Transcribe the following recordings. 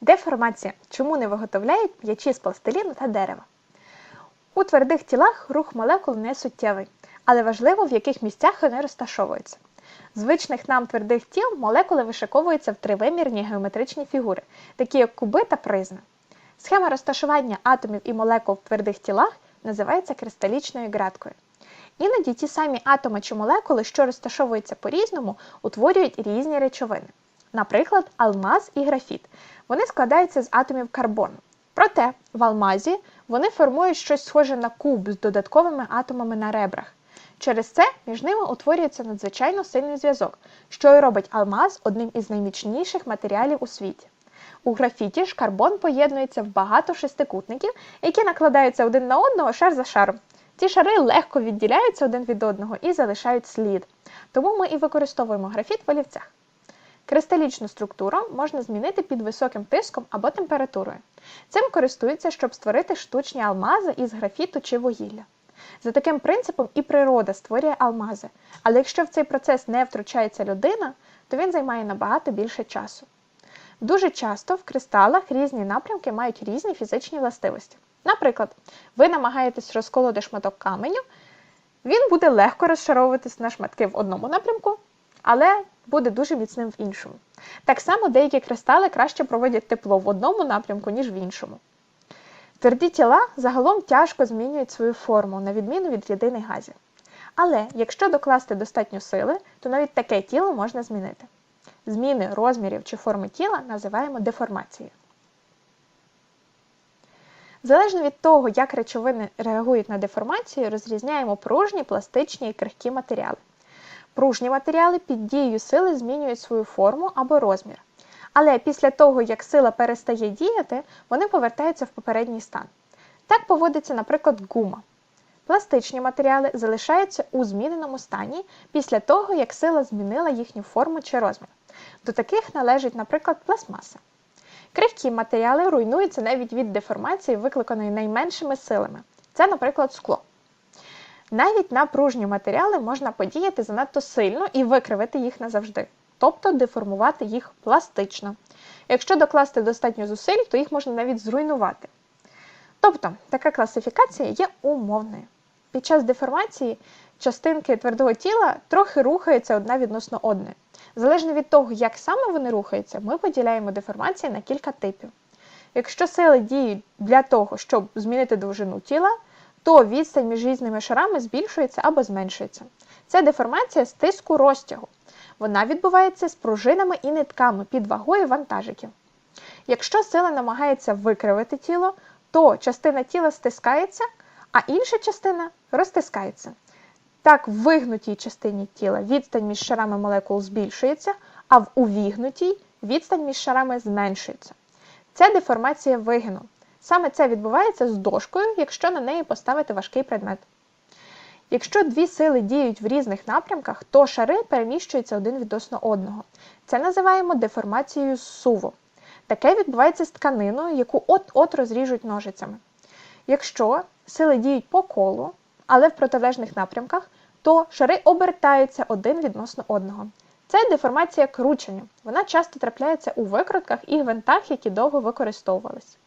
Деформація. Чому не виготовляють м'ячі з пластиліну та дерева? У твердих тілах рух молекул не суттєвий, але важливо, в яких місцях вони розташовуються. Звичних нам твердих тіл молекули вишиковуються в тривимірні геометричні фігури, такі як куби та призми. Схема розташування атомів і молекул в твердих тілах називається кристалічною градкою. Іноді ті самі атоми чи молекули, що розташовуються по-різному, утворюють різні речовини. Наприклад, алмаз і графіт. Вони складаються з атомів карбону. Проте в алмазі вони формують щось схоже на куб з додатковими атомами на ребрах. Через це між ними утворюється надзвичайно сильний зв'язок, що й робить алмаз одним із найміцніших матеріалів у світі. У графіті ж карбон поєднується в багато шестикутників, які накладаються один на одного шар за шаром. Ці шари легко відділяються один від одного і залишають слід. Тому ми і використовуємо графіт в олівцях. Кристалічну структуру можна змінити під високим тиском або температурою. Цим користуються, щоб створити штучні алмази із графіту чи вугілля. За таким принципом і природа створює алмази, але якщо в цей процес не втручається людина, то він займає набагато більше часу. Дуже часто в кристалах різні напрямки мають різні фізичні властивості. Наприклад, ви намагаєтесь розколоти шматок каменю, він буде легко розшаровуватись на шматки в одному напрямку, але буде дуже міцним в іншому. Так само деякі кристали краще проводять тепло в одному напрямку, ніж в іншому. Тверді тіла загалом тяжко змінюють свою форму, на відміну від рідини газів. Але якщо докласти достатньо сили, то навіть таке тіло можна змінити. Зміни розмірів чи форми тіла називаємо деформацією. Залежно від того, як речовини реагують на деформацію, розрізняємо пружні, пластичні і крихкі матеріали. Пружні матеріали під дією сили змінюють свою форму або розмір. Але після того, як сила перестає діяти, вони повертаються в попередній стан. Так поводиться, наприклад, гума. Пластичні матеріали залишаються у зміненому стані після того, як сила змінила їхню форму чи розмір. До таких належить, наприклад, пластмаса. Крихкі матеріали руйнуються навіть від деформації, викликаної найменшими силами. Це, наприклад, скло. Навіть на пружні матеріали можна подіяти занадто сильно і викривити їх назавжди, тобто деформувати їх пластично. Якщо докласти достатньо зусиль, то їх можна навіть зруйнувати. Тобто, така класифікація є умовною. Під час деформації частинки твердого тіла трохи рухаються одна відносно одної. Залежно від того, як саме вони рухаються, ми поділяємо деформації на кілька типів. Якщо сили діють для того, щоб змінити довжину тіла, то відстань між різними шарами збільшується або зменшується. Це деформація з тиску розтягу. Вона відбувається з пружинами і нитками під вагою вантажиків. Якщо сила намагається викривити тіло, то частина тіла стискається, а інша частина розтискається. Так, в вигнутій частині тіла відстань між шарами молекул збільшується, а в увігнутій відстань між шарами зменшується. Це деформація вигину. Саме це відбувається з дошкою, якщо на неї поставити важкий предмет. Якщо дві сили діють в різних напрямках, то шари переміщуються один відносно одного. Це називаємо деформацією зсуву. Таке відбувається з тканиною, яку от-от розріжуть ножицями. Якщо сили діють по колу, але в протилежних напрямках, то шари обертаються один відносно одного. Це деформація кручення. Вона часто трапляється у викрутках і гвинтах, які довго використовувались.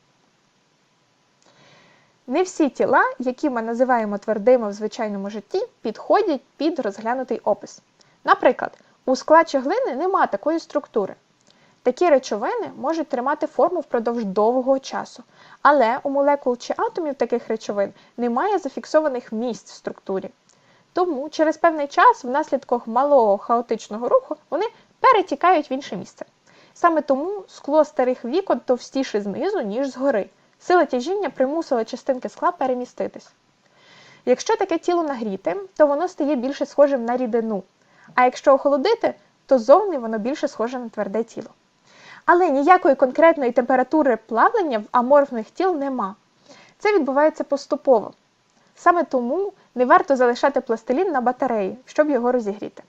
Не всі тіла, які ми називаємо твердими в звичайному житті, підходять під розглянутий опис. Наприклад, у скла чи глини нема такої структури. Такі речовини можуть тримати форму впродовж довгого часу, але у молекул чи атомів таких речовин немає зафіксованих місць в структурі. Тому через певний час, внаслідок малого хаотичного руху, вони перетікають в інше місце. Саме тому скло старих вікон товстіше знизу, ніж згори. Сила тяжіння примусила частинки скла переміститись. Якщо таке тіло нагріти, то воно стає більше схожим на рідину. А якщо охолодити, то зовні воно більше схоже на тверде тіло. Але ніякої конкретної температури плавлення в аморфних тіл нема. Це відбувається поступово. Саме тому не варто залишати пластилін на батареї, щоб його розігріти.